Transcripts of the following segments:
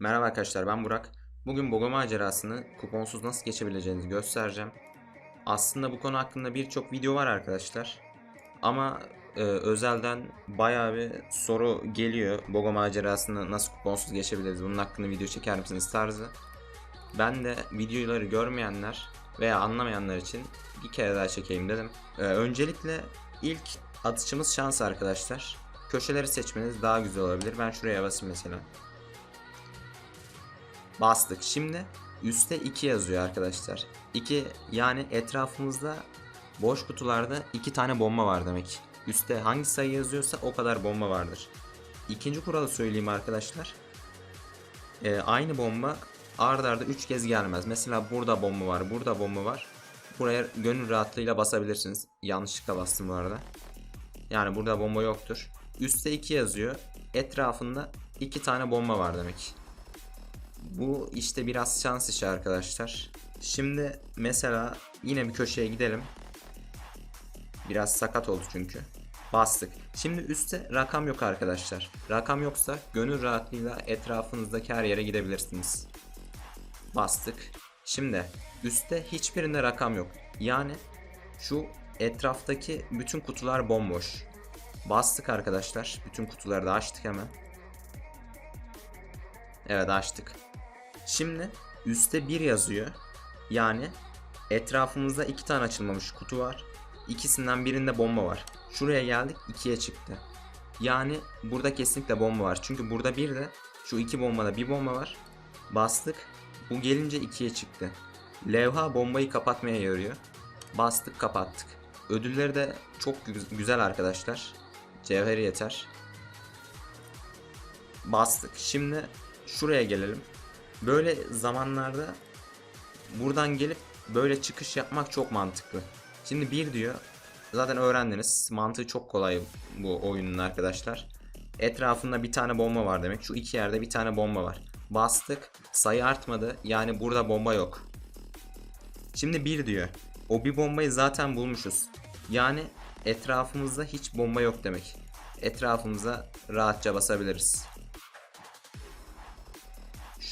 Merhaba arkadaşlar ben Burak. Bugün Boga macerasını kuponsuz nasıl geçebileceğinizi göstereceğim. Aslında bu konu hakkında birçok video var arkadaşlar. Ama e, özelden bayağı bir soru geliyor. Boga macerasını nasıl kuponsuz geçebiliriz bunun hakkında video çeker misiniz tarzı. Ben de videoları görmeyenler veya anlamayanlar için bir kere daha çekeyim dedim. E, öncelikle ilk atışımız şans arkadaşlar. Köşeleri seçmeniz daha güzel olabilir. Ben şuraya basayım mesela. Bastık. Şimdi üstte 2 yazıyor arkadaşlar. 2 yani etrafımızda boş kutularda 2 tane bomba var demek. Üstte hangi sayı yazıyorsa o kadar bomba vardır. İkinci kuralı söyleyeyim arkadaşlar. Ee, aynı bomba ard arda 3 kez gelmez. Mesela burada bomba var, burada bomba var. Buraya gönül rahatlığıyla basabilirsiniz. Yanlışlıkla bastım bu arada. Yani burada bomba yoktur. Üstte 2 yazıyor. Etrafında 2 tane bomba var demek. Bu işte biraz şans işi arkadaşlar. Şimdi mesela yine bir köşeye gidelim. Biraz sakat oldu çünkü. Bastık. Şimdi üstte rakam yok arkadaşlar. Rakam yoksa gönül rahatlığıyla etrafınızdaki her yere gidebilirsiniz. Bastık. Şimdi üstte hiçbirinde rakam yok. Yani şu etraftaki bütün kutular bomboş. Bastık arkadaşlar. Bütün kutuları da açtık hemen. Evet açtık. Şimdi üstte 1 yazıyor. Yani etrafımızda iki tane açılmamış kutu var. İkisinden birinde bomba var. Şuraya geldik 2'ye çıktı. Yani burada kesinlikle bomba var. Çünkü burada bir de şu iki bombada bir bomba var. Bastık. Bu gelince 2'ye çıktı. Levha bombayı kapatmaya yarıyor. Bastık kapattık. Ödülleri de çok gü- güzel arkadaşlar. Cevheri yeter. Bastık. Şimdi şuraya gelelim. Böyle zamanlarda buradan gelip böyle çıkış yapmak çok mantıklı. Şimdi bir diyor. Zaten öğrendiniz. Mantığı çok kolay bu oyunun arkadaşlar. Etrafında bir tane bomba var demek. Şu iki yerde bir tane bomba var. Bastık. Sayı artmadı. Yani burada bomba yok. Şimdi bir diyor. O bir bombayı zaten bulmuşuz. Yani etrafımızda hiç bomba yok demek. Etrafımıza rahatça basabiliriz.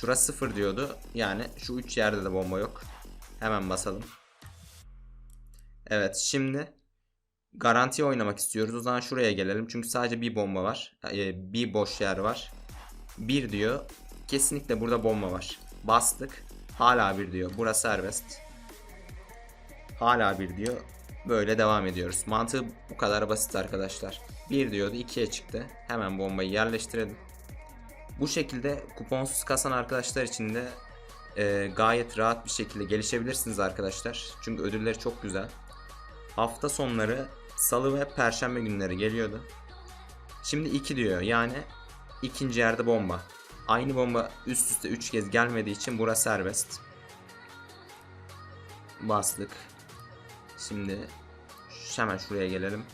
Şurası sıfır diyordu. Yani şu üç yerde de bomba yok. Hemen basalım. Evet şimdi garanti oynamak istiyoruz. O zaman şuraya gelelim. Çünkü sadece bir bomba var. Ee, bir boş yer var. Bir diyor. Kesinlikle burada bomba var. Bastık. Hala bir diyor. Burası serbest. Hala bir diyor. Böyle devam ediyoruz. Mantığı bu kadar basit arkadaşlar. Bir diyordu ikiye çıktı. Hemen bombayı yerleştirelim. Bu şekilde kuponsuz kasan arkadaşlar için de e, gayet rahat bir şekilde gelişebilirsiniz arkadaşlar. Çünkü ödülleri çok güzel. Hafta sonları salı ve perşembe günleri geliyordu. Şimdi 2 diyor yani ikinci yerde bomba. Aynı bomba üst üste 3 kez gelmediği için burası serbest. Bastık. Şimdi hemen şuraya gelelim.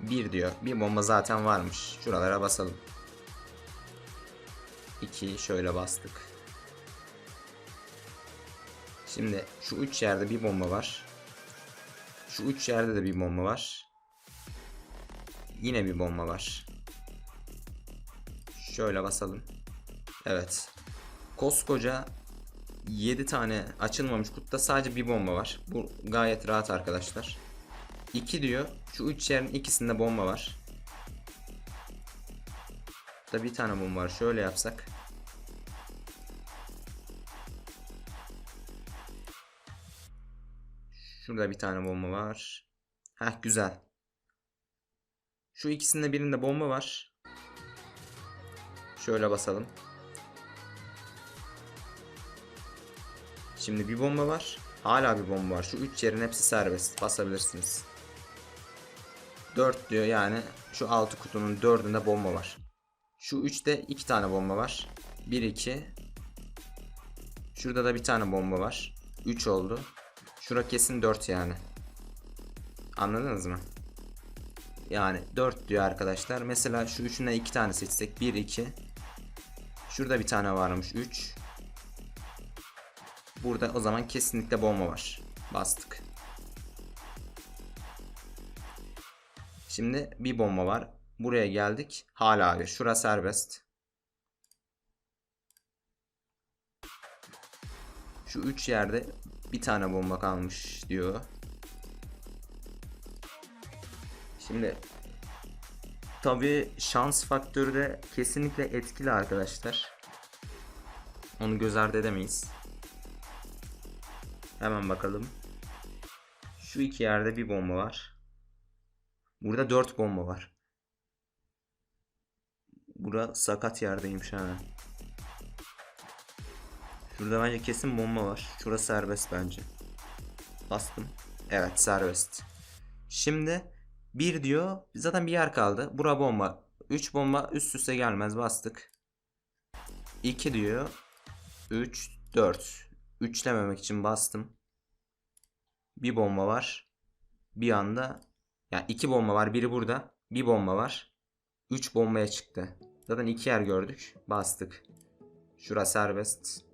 1 diyor. Bir bomba zaten varmış. Şuralara basalım. 2 şöyle bastık. Şimdi şu üç yerde bir bomba var. Şu üç yerde de bir bomba var. Yine bir bomba var. Şöyle basalım. Evet. Koskoca 7 tane açılmamış kutuda sadece bir bomba var. Bu gayet rahat arkadaşlar. 2 diyor. Şu üç yerin ikisinde bomba var. Da bir tane bomba var. Şöyle yapsak. Şurada bir tane bomba var. Heh güzel. Şu ikisinde birinde bomba var. Şöyle basalım. Şimdi bir bomba var. Hala bir bomba var. Şu üç yerin hepsi serbest. Basabilirsiniz. 4 diyor yani şu 6 kutunun 4'ünde bomba var. Şu 3'te 2 tane bomba var. 1 2 Şurada da bir tane bomba var. 3 oldu. Şura kesin 4 yani. Anladınız mı? Yani 4 diyor arkadaşlar. Mesela şu üçünden 2 tane seçsek. 1, 2. Şurada bir tane varmış. 3. Burada o zaman kesinlikle bomba var. Bastık. Şimdi bir bomba var. Buraya geldik. Hala bir. Şura serbest. Şu 3 yerde bir tane bomba kalmış diyor. Şimdi tabi şans faktörü de kesinlikle etkili arkadaşlar. Onu göz ardı edemeyiz. Hemen bakalım. Şu iki yerde bir bomba var. Burada dört bomba var. Bura sakat yerdeymiş ha. Şurada bence kesin bomba var. Şurası serbest bence. Bastım. Evet serbest. Şimdi bir diyor. Zaten bir yer kaldı. Bura bomba. 3 bomba üst üste gelmez. Bastık. 2 diyor. 3 4. Üçlememek için bastım. Bir bomba var. Bir anda yani iki bomba var. Biri burada. Bir bomba var. 3 bombaya çıktı. Zaten iki yer gördük. Bastık. Şura serbest.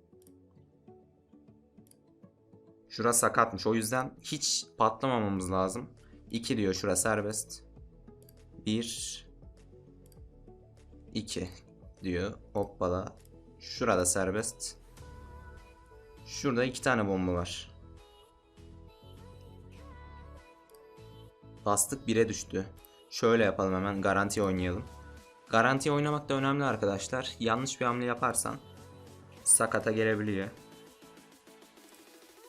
Şura sakatmış. O yüzden hiç patlamamamız lazım. 2 diyor şura serbest. 1 2 diyor. Hoppala. Şurada serbest. Şurada iki tane bomba var. Bastık 1'e düştü. Şöyle yapalım hemen garanti oynayalım. Garanti oynamak da önemli arkadaşlar. Yanlış bir hamle yaparsan sakata gelebiliyor.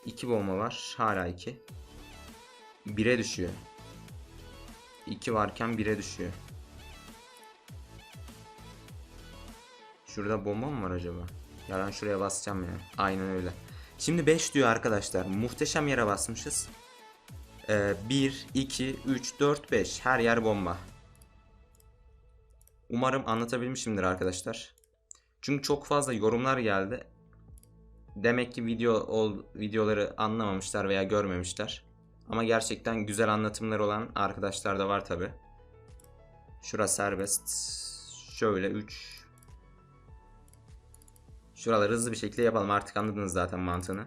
2 bomba var. Hala 2. 1'e düşüyor. 2 varken 1'e düşüyor. Şurada bomba mı var acaba? Ya ben şuraya basacağım ya. Aynen öyle. Şimdi 5 diyor arkadaşlar. Muhteşem yere basmışız. Ee, 1, 2, 3, 4, 5. Her yer bomba. Umarım anlatabilmişimdir arkadaşlar. Çünkü çok fazla yorumlar geldi. Demek ki video ol, videoları anlamamışlar veya görmemişler. Ama gerçekten güzel anlatımları olan arkadaşlar da var tabi. Şura serbest. Şöyle 3. Şuraları hızlı bir şekilde yapalım. Artık anladınız zaten mantığını.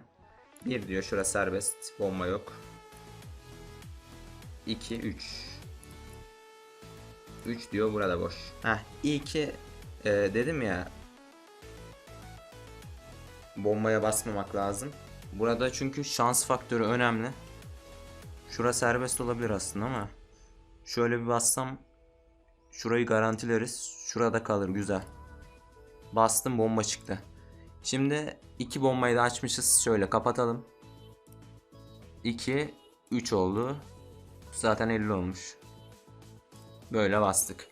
1 diyor. Şura serbest. Bomba yok. 2, 3. 3 diyor. Burada boş. Heh. iyi ki e, dedim ya bombaya basmamak lazım. Burada çünkü şans faktörü önemli. Şura serbest olabilir aslında ama şöyle bir bassam şurayı garantileriz. Şurada kalır güzel. Bastım bomba çıktı. Şimdi iki bombayı da açmışız. Şöyle kapatalım. 2 3 oldu. Zaten 50 olmuş. Böyle bastık.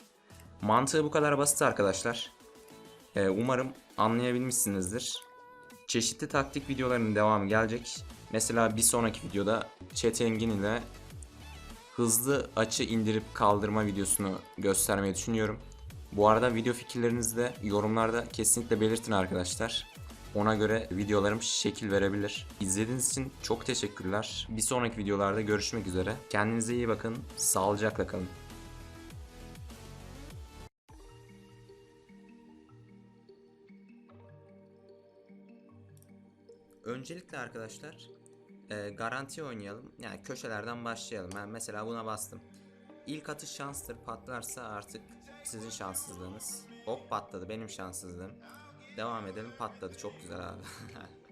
Mantığı bu kadar basit arkadaşlar. Ee, umarım anlayabilmişsinizdir. Çeşitli taktik videolarının devamı gelecek. Mesela bir sonraki videoda Chat Engin ile hızlı açı indirip kaldırma videosunu göstermeyi düşünüyorum. Bu arada video fikirlerinizi de yorumlarda kesinlikle belirtin arkadaşlar. Ona göre videolarım şekil verebilir. İzlediğiniz için çok teşekkürler. Bir sonraki videolarda görüşmek üzere. Kendinize iyi bakın. Sağlıcakla kalın. Öncelikle arkadaşlar e, garanti oynayalım. Yani köşelerden başlayalım. Ben mesela buna bastım. İlk atış şanstır. Patlarsa artık sizin şanssızlığınız. Hop patladı benim şanssızlığım. Devam edelim patladı çok güzel abi.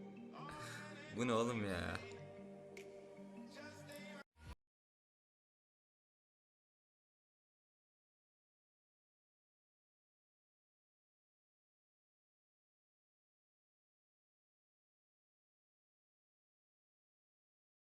Bu ne oğlum ya?